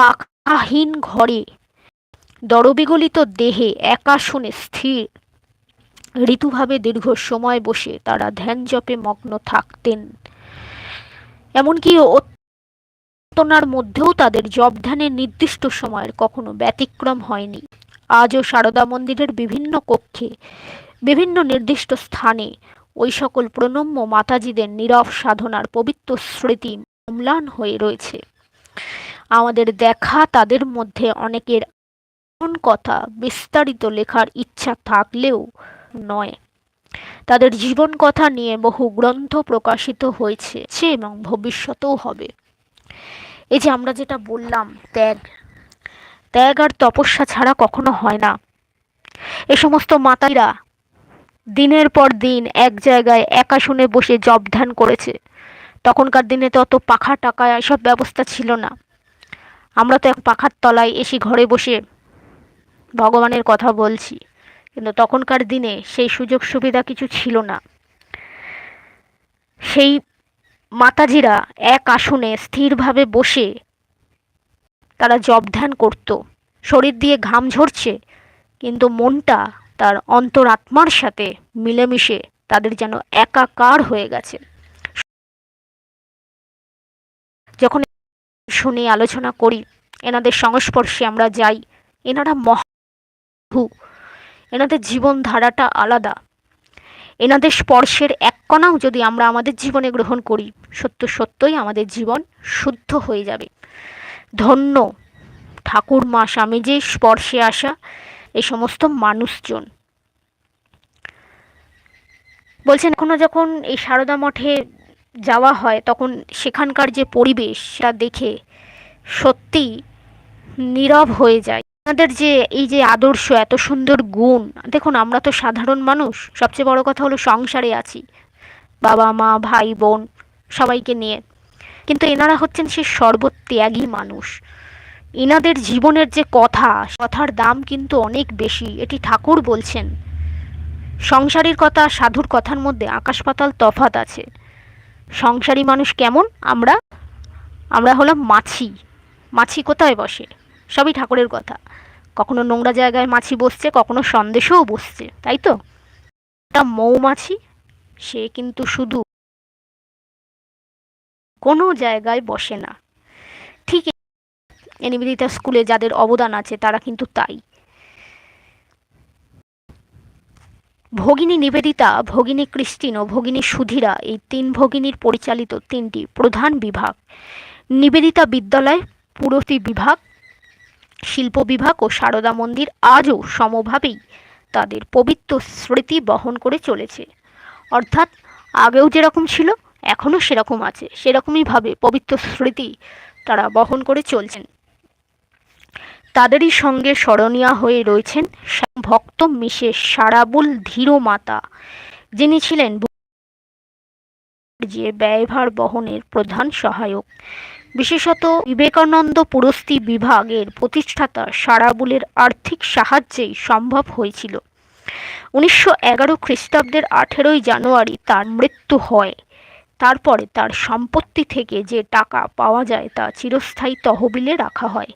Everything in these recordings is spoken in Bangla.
পাখাহীন ঘরে। দরবিগলিত দেহে একা শুনে স্থির। ঋতুভাবে দীর্ঘ সময় বসে তারা ধ্যান জপে মগ্ন থাকতেন। এমনকি অত্যনার মধ্যেও তাদের জপ ধ্যানের নির্দিষ্ট সময়ের কখনো ব্যতিক্রম হয়নি। আজও সারদা মন্দিরের বিভিন্ন কক্ষে, বিভিন্ন নির্দিষ্ট স্থানে ওই সকল প্রণম্য মাতাজিদের নীরব সাধনার পবিত্র স্মৃতি অম্লান হয়ে রয়েছে। আমাদের দেখা তাদের মধ্যে অনেকের এমন কথা বিস্তারিত লেখার ইচ্ছা থাকলেও নয়। তাদের জীবন কথা নিয়ে বহু গ্রন্থ প্রকাশিত হয়েছে এবং ভবিষ্যতেও হবে। এই যে আমরা যেটা বললাম, ত্যাগ। ত্যাগ আর তপস্যা ছাড়া কখনো হয় না। এ সমস্ত মাতাইরা দিনের পর দিন এক জায়গায় একা শুনে বসে জব ধ্যান করেছে। তখনকার দিনে তো অত পাখা টাকা এসব ব্যবস্থা ছিল না। আমরা তো এক পাখার তলায় এসে ঘরে বসে ভগবানের কথা বলছি। কিন্তু তখনকার দিনে সেই সুযোগ সুবিধা কিছু ছিল না। সেই মাতাজিরা এক আসনে স্থিরভাবে বসে তারা জব ধ্যান করত। শরীর দিয়ে ঘাম ঝরছে, কিন্তু মনটা তার অন্তরাত্মার সাথে মিলেমিশে তাদের যেন একাকার হয়ে গেছে। যখন শুনি আলোচনা করি। এনাদের সংস্পর্শে আমরা যাই। এনারা মহু এনাদের জীবন ধারাটা আলাদা। এনাদের স্পর্শের এক কণাও যদি আমরা আমাদের জীবনে গ্রহণ করি, সত্য সত্যই আমাদের জীবন শুদ্ধ হয়ে যাবে। ধন্য ঠাকুর মা স্বামীজি, স্পর্শে আসা এই সমস্ত মানুষজন। বলছেন, এখনও যখন এই সারদা মঠে যাওয়া হয়, তখন সেখানকার যে পরিবেশ সেটা দেখে সত্যি নীরব হয়ে যায়। আমাদের যে এই যে আদর্শ, এত সুন্দর গুণ, দেখুন আমরা তো সাধারণ মানুষ, সবচেয়ে বড় কথা হলো সংসারে আছি। বাবা, মা, ভাই, বোন, সবাইকে নিয়ে। কিন্তু এনারা হচ্ছেন সে সর্বত্যাগী মানুষ। এনাদের জীবনের যে কথা কথার দাম কিন্তু অনেক বেশি। এটি ঠাকুর বলছেন, সংসারের কথা, সাধুর কথার মধ্যে আকাশ পাতাল তফাত আছে। সংসারী মানুষ কেমন? আমরা? আমরা হলাম মাছি। মাছি কোথায় বসে? সবই ঠাকুরের কথা। কখনো নোংরা জায়গায় মাছি বসছে, কখনো সন্দেশেও বসছে, তাই তো? একটা মৌমাছি? সে কিন্তু শুধু কোনো জায়গায় বসে না। ঠিক নিবেদিতা স্কুলে যাদের অবদান আছে, তারা কিন্তু তাই। ভগিনী নিবেদিতা, ভগিনী ক্রিস্টিন ও ভগিনী সুধীরা এই তিন ভগিনীর পরিচালিত তিনটি প্রধান বিভাগ। নিবেদিতা বিদ্যালয়, পুরতি বিভাগ, শিল্প বিভাগ ও সারদা মন্দির আজও সমভাবেই তাদের পবিত্র স্মৃতি বহন করে চলেছে। অর্থাৎ আগেও যেরকম ছিল, এখনও সেরকম আছে। সেরকমইভাবে পবিত্র স্মৃতি তারা বহন করে চলছেন। তাদেরই সঙ্গে স্মরণীয় হয়ে রয়েছেন ভক্ত মিশে সারাবুল ধীর মাতা। যিনি ছিলেন যে ব্যয়ভার বহনের প্রধান সহায়ক। বিশেষত বিবেকানন্দ পুরস্তি বিভাগের প্রতিষ্ঠাতা সারাবুলের আর্থিক সাহায্যেই সম্ভব হয়েছিল। উনিশশো এগারো খ্রিস্টাব্দের আঠেরোই জানুয়ারি তার মৃত্যু হয়। তারপরে তার সম্পত্তি থেকে যে টাকা পাওয়া যায় তা চিরস্থায়ী তহবিলে রাখা হয়।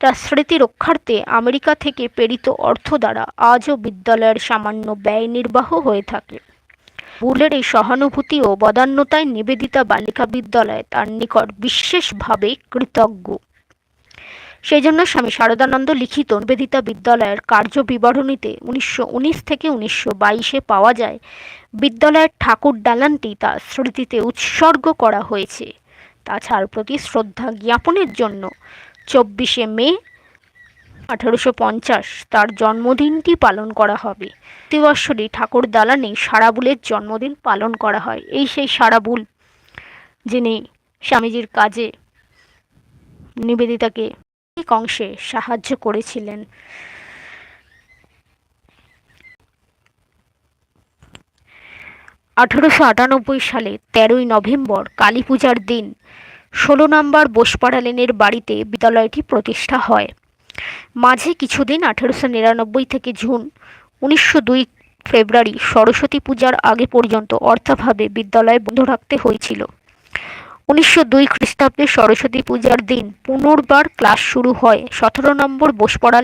তার স্মৃতি রক্ষার্থে আমেরিকা থেকে প্রেরিত অর্থ দ্বারা আজও বিদ্যালয়ের সামান্য ব্যয় নির্বাহ হয়ে থাকে। বুলের এই সহানুভূতি ও বদান্যতায় নিবেদিতা বালিকা বিদ্যালয় তার নিকট বিশেষভাবে কৃতজ্ঞ। সেই জন্য স্বামী শারদানন্দ লিখিত নিবেদিতা বিদ্যালয়ের কার্য বিবরণীতে উনিশশো উনিশ থেকে উনিশশো বাইশে পাওয়া যায়, বিদ্যালয়ের ঠাকুর ডালানটি তার স্মৃতিতে উৎসর্গ করা হয়েছে। তাছাড়ার প্রতি শ্রদ্ধা জ্ঞাপনের জন্য চব্বিশে মে, আঠারোশো পঞ্চাশ। তার জন্মদিনটি পালন করা হবে। প্রতিবৎসরই ঠাকুর দালানে সারাবুলের জন্মদিন পালন করা হয়। এই সেই সারাবুল যিনি স্বামীজির কাজে নিবেদিতাকে অনেক অংশে সাহায্য করেছিলেন। আঠারোশো আটানব্বই সালে তেরোই নভেম্বর কালী পূজার দিন। ষোলো নম্বর বোসপাড়া লেনের বাড়িতে বিদ্যালয়টি প্রতিষ্ঠা হয়। মাঝে কিছুদিন, আঠেরোশো নিরানব্বই থেকে জুন, উনিশশো দুই ফেব্রুয়ারি সরস্বতী পূজার আগে পর্যন্ত অর্থাভাবে বিদ্যালয় বন্ধ রাখতে হয়েছিল। উনিশশো দুই খ্রিস্টাব্দে সরস্বতী পূজার দিন পুনর্বার ক্লাস শুরু হয়। সতেরো নম্বর বোসপড়া